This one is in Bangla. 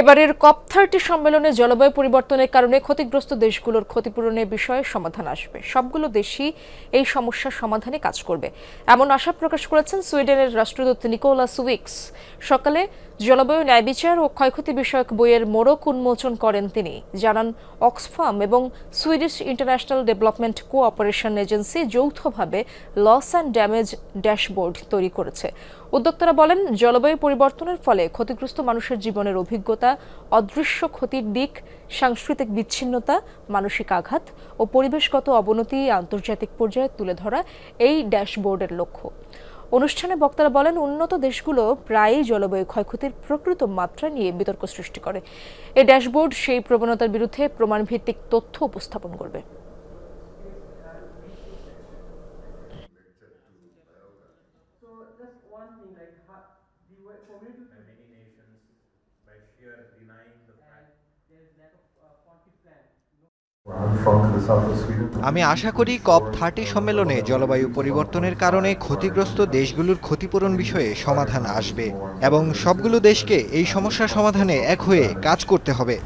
এবারের কপ থার্টি সম্মেলনে জলবায়ু পরিবর্তনের কারণে ক্ষতিগ্রস্ত দেশগুলোর ক্ষতিপূরণের বিষয়ে সমাধান আসবে। সবগুলো দেশই এই সমস্যার সমাধানে কাজ করবে। এমন আশা প্রকাশ করেছেন সুইডেনের রাষ্ট্রদূত নিকোলা সুইক্স সকালে জলবায়ু ন্যায় বিচার ও ক্ষয়ক্ষতি বিষয়ক বইয়ের মোড়ক উন্মোচন করেন তিনি। জানান অক্সফার্ম এবং Swedish International Development Cooperation Agency যৌথভাবে লস অ্যান্ড ড্যামেজ ড্যাশবোর্ড তৈরি করেছে। উদ্যোক্তারা বলেন, জলবায়ু পরিবর্তনের ফলে ক্ষতিগ্রস্ত মানুষের জীবনের অভিজ্ঞতা, অদৃশ্য ক্ষতির দিক, সাংস্কৃতিক বিচ্ছিন্নতা, মানসিক আঘাত ও পরিবেশগত অবনতি আন্তর্জাতিক পর্যায়ে তুলে ধরা এই ড্যাশবোর্ডের লক্ষ্য। অনুষ্ঠানে বক্তারা বলেন, উন্নত দেশগুলো প্রায়ই জলবায়ু ক্ষয়ক্ষতির প্রকৃত মাত্রা নিয়ে বিতর্ক সৃষ্টি করে। এই ড্যাশবোর্ড সেই প্রবণতার বিরুদ্ধে প্রমাণভিত্তিক তথ্য উপস্থাপন করবে। One আমি আশা করি কপ থার্টি সম্মেলনে জলবায়ু পরিবর্তনের কারণে ক্ষতিগ্রস্ত দেশগুলোর ক্ষতিপূরণ বিষয়ে সমাধান আসবে এবং সবগুলো দেশকে এই সমস্যা সমাধানে এক হয়ে কাজ করতে হবে।